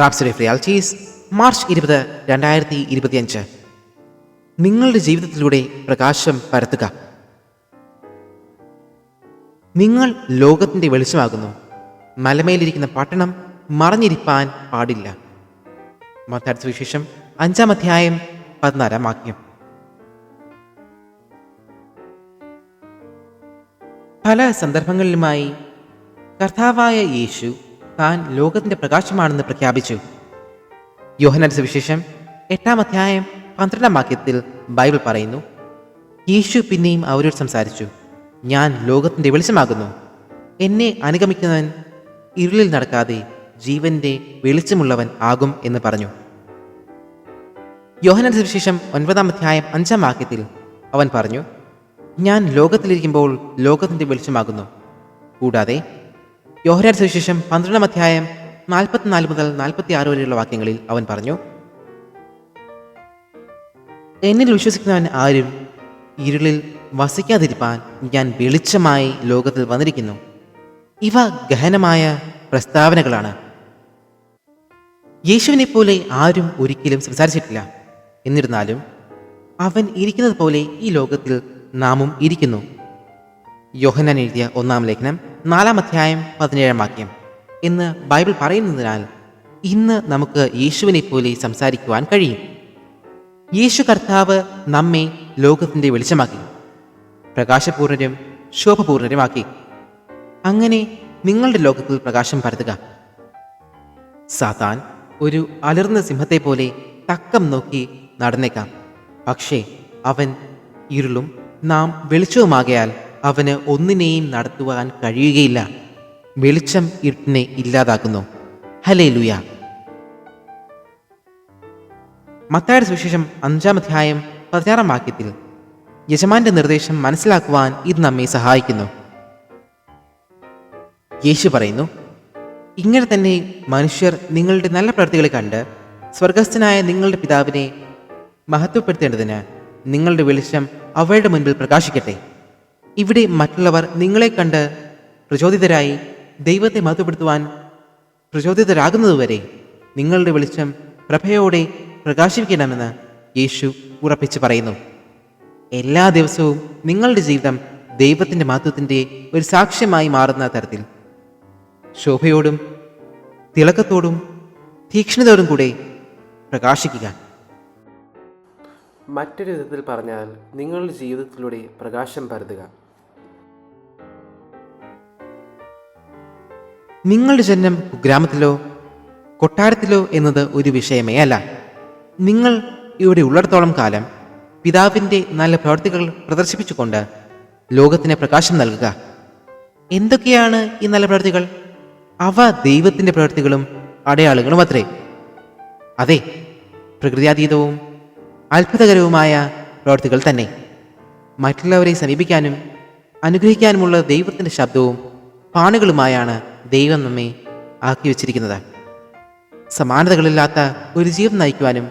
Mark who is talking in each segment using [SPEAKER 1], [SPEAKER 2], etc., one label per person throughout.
[SPEAKER 1] റാപ്സറി realities March ഇരുപത് രണ്ടായിരത്തി ഇരുപത്തിയഞ്ച് നിങ്ങളുടെ ജീവിതത്തിലൂടെ പ്രകാശം പരത്തുക. നിങ്ങൾ ലോകത്തിന്റെ വെളിച്ചമാകുന്നു. മലമേലിരിക്കുന്ന പട്ടണം മറഞ്ഞിരിപ്പാൻ പാടില്ല. മത്താഴ്ച വിശേഷം അഞ്ചാം അധ്യായം പതിനാലാം വാക്യം. പല സന്ദർഭങ്ങളിലുമായി കർത്താവായ യേശു താൻ ലോകത്തിന്റെ പ്രകാശമാണെന്ന് പ്രഖ്യാപിച്ചു. യോഹനൻസ് സുവിശേഷം എട്ടാം അധ്യായം പന്ത്രണ്ടാം വാക്യത്തിൽ ബൈബിൾ പറയുന്നു യേശു പിന്നെയും അവരോട് സംസാരിച്ചു ഞാൻ ലോകത്തിന്റെ വെളിച്ചമാകുന്നു. എന്നെ അനുഗമിക്കുന്നവൻ ഇരുളിൽ നടക്കാതെ ജീവന്റെ വെളിച്ചമുള്ളവൻ ആകും എന്ന് പറഞ്ഞു. യോഹനൻസ് സുവിശേഷം ഒൻപതാം അധ്യായം അഞ്ചാം വാക്യത്തിൽ അവൻ പറഞ്ഞു ഞാൻ ലോകത്തിലിരിക്കുമ്പോൾ ലോകത്തിന്റെ വെളിച്ചമാകുന്നു. കൂടാതെ യോഹനാൻ സുവിശേഷം പന്ത്രണ്ടാം അധ്യായം നാൽപ്പത്തിനാല് മുതൽ നാൽപ്പത്തി ആറ് വരെയുള്ള വാക്യങ്ങളിൽ അവൻ പറഞ്ഞു എന്നിൽ വിശ്വസിക്കുന്നവൻ ആരും ഇരുളിൽ വസിക്കാതിരിപ്പാൻ ഞാൻ വെളിച്ചമായി ലോകത്തിൽ വന്നിരിക്കുന്നു. ഇവ ഗഹനമായ പ്രസ്താവനകളാണ്. യേശുവിനെ പോലെ ആരും ഒരിക്കലും സംസാരിച്ചിട്ടില്ല. എന്നിരുന്നാലും അവൻ ഇരിക്കുന്നത് പോലെ ഈ ലോകത്തിൽ നാമും ഇരിക്കുന്നു. യോഹനാൻ എഴുതിയ ഒന്നാം ലേഖനം നാലാം അധ്യായം പതിനേഴാം വാക്യം. എന്ന് ബൈബിൾ പറയുന്നതിനാൽ ഇന്ന് നമുക്ക് യേശുവിനെ പോലെ സംസാരിക്കുവാൻ കഴിയും. യേശു കർത്താവ് നമ്മെ ലോകത്തിന്റെ വെളിച്ചമാക്കി പ്രകാശപൂർണരും ശോഭപൂർണരുമാക്കി. അങ്ങനെ നിങ്ങളുടെ ലോകത്തിൽ പ്രകാശം പരത്തുക. സാത്താൻ ഒരു അലർന്ന സിംഹത്തെ പോലെ തക്കം നോക്കി നടന്നേക്കാം. പക്ഷേ അവൻ ഇരുളും നാം വെളിച്ചവുമാകയാൽ അവന് ഒന്നിനെയും നടത്തുവാൻ കഴിയുകയില്ല. വെളിച്ചം ഇരുട്ടിനെ ഇല്ലാതാക്കുന്നു. ഹലേ ലുയ മത്തായുടെ സുവിശേഷം അഞ്ചാം അധ്യായം പതിനാറാം വാക്യത്തിൽ യജമാന്റെ നിർദ്ദേശം മനസ്സിലാക്കുവാൻ ഇത് നമ്മെ സഹായിക്കുന്നു. യേശു പറയുന്നു ഇങ്ങനെ തന്നെ മനുഷ്യർ നിങ്ങളുടെ നല്ല പ്രവൃത്തികളെ കണ്ട് സ്വർഗസ്ഥനായ നിങ്ങളുടെ പിതാവിനെ മഹത്വപ്പെടുത്തേണ്ടതിന് നിങ്ങളുടെ വെളിച്ചം അവരുടെ മുൻപിൽ പ്രകാശിക്കട്ടെ. ഇവിടെ മറ്റുള്ളവർ നിങ്ങളെ കണ്ട് പ്രചോദിതരായി ദൈവത്തെ മഹത്വപ്പെടുത്തുവാൻ പ്രചോദിതരാകുന്നതുവരെ നിങ്ങളുടെ വെളിച്ചം പ്രഭയോടെ പ്രകാശിപ്പിക്കണമെന്ന് യേശു ഉറപ്പിച്ച് പറയുന്നു. എല്ലാ ദിവസവും നിങ്ങളുടെ ജീവിതം ദൈവത്തിന്റെ മഹത്വത്തിന്റെ ഒരു സാക്ഷ്യമായി മാറുന്ന തരത്തിൽ. ശോഭയോടും തിളക്കത്തോടും തീക്ഷ്ണതയോടും കൂടെ പ്രകാശിക്കുക.
[SPEAKER 2] മറ്റൊരു വിധത്തിൽ പറഞ്ഞാൽ നിങ്ങളുടെ ജീവിതത്തിലൂടെ പ്രകാശം പരതുക
[SPEAKER 1] നിങ്ങളുടെ ജന്മം കുഗ്രാമത്തിലോ കൊട്ടാരത്തിലോ എന്നത് ഒരു വിഷയമേ അല്ല. നിങ്ങൾ ഇവിടെ ഉള്ളിടത്തോളം കാലം പിതാവിന്റെ നല്ല പ്രവർത്തികൾ പ്രദർശിപ്പിച്ചുകൊണ്ട് ലോകത്തിന് പ്രകാശം നൽകുക. എന്തൊക്കെയാണ് ഈ നല്ല പ്രവർത്തികൾ? അവ ദൈവത്തിന്റെ പ്രവൃത്തികളും അടയാളുകളും അത്രേ. അതെ പ്രകൃതിയാതീതവും അത്ഭുതകരവുമായ പ്രവർത്തികൾ തന്നെ. മറ്റുള്ളവരെ സമീപിക്കാനും അനുഗ്രഹിക്കാനുമുള്ള ദൈവത്തിന്റെ ശബ്ദവും പാണുകളുമായാണ് ദൈവം നമ്മെ ആക്കി വച്ചിരിക്കുന്നത് സമാനതകളില്ലാത്ത ഒരു ജീവൻ നയിക്കുവാനും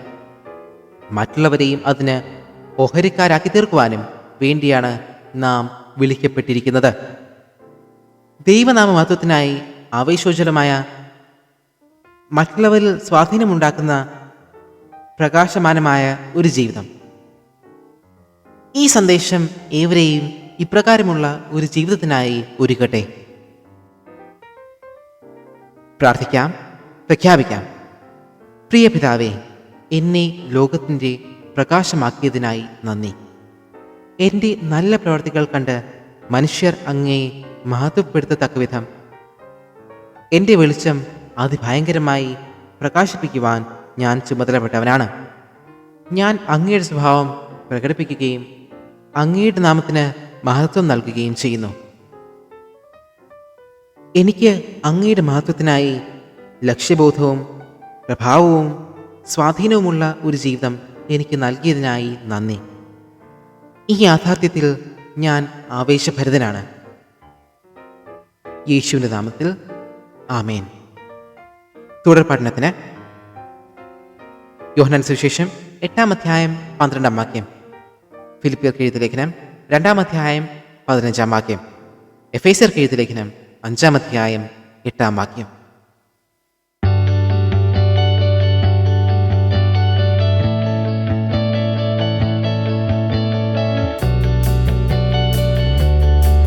[SPEAKER 1] മറ്റുള്ളവരെയും അതിന് ഓഹരിക്കാരാക്കി തീർക്കുവാനും വേണ്ടിയാണ് നാം വിളിക്കപ്പെട്ടിരിക്കുന്നത്. ദൈവനാമ മഹത്വത്തിനായി ആവേശോജ്വലമായ മറ്റുള്ളവരിൽ സ്വാധീനമുണ്ടാക്കുന്ന പ്രകാശമാനമായ ഒരു ജീവിതം. ഈ സന്ദേശം ഏവരെയും ഇപ്രകാരമുള്ള ഒരു ജീവിതത്തിനായി ഒരുക്കട്ടെ. പ്രാർത്ഥിക്കാം പ്രഖ്യാപിക്കാം. പ്രിയ പിതാവേ എന്നെ ലോകത്തിന്റെ പ്രകാശമാക്കിയതിനായി നന്ദി. എന്റെ നല്ല പ്രവർത്തികൾ കണ്ട് മനുഷ്യർ അങ്ങേ മഹത്വപ്പെടുത്തത്തക്ക വിധം എന്റെ വെളിച്ചം അതിഭയങ്കരമായി പ്രകാശിപ്പിക്കുവാൻ ഞാൻ ചുമതലപ്പെട്ടവനാണ്. ഞാൻ അങ്ങയുടെ സ്വഭാവം പ്രകടിപ്പിക്കുകയും അങ്ങയുടെ നാമത്തിന് മഹത്വം നൽകുകയും ചെയ്യുന്നു. എനിക്ക് അങ്ങയുടെ മഹത്വത്തിനായി ലക്ഷ്യബോധവും പ്രഭാവവും സ്വാധീനവുമുള്ള ഒരു ജീവിതം എനിക്ക് നൽകിയതിനായി നന്ദി. ഈ യാഥാർത്ഥ്യത്തിൽ ഞാൻ ആവേശഭരിതനാണ്. യേശുവിന്റെ നാമത്തിൽ ആമേൻ. തുടർ പഠനത്തിന്. യോഹനൻ സുവിശേഷം എട്ടാം അധ്യായം പന്ത്രണ്ടാം വാക്യം. ഫിലിപ്പിയർ എഴുതിയ ലേഖനം രണ്ടാം അധ്യായം പതിനഞ്ചാം വാക്യം. എഫ് എസർക്ക് ലേഖനം അഞ്ചാം അധ്യായം എട്ടാം വാക്യം.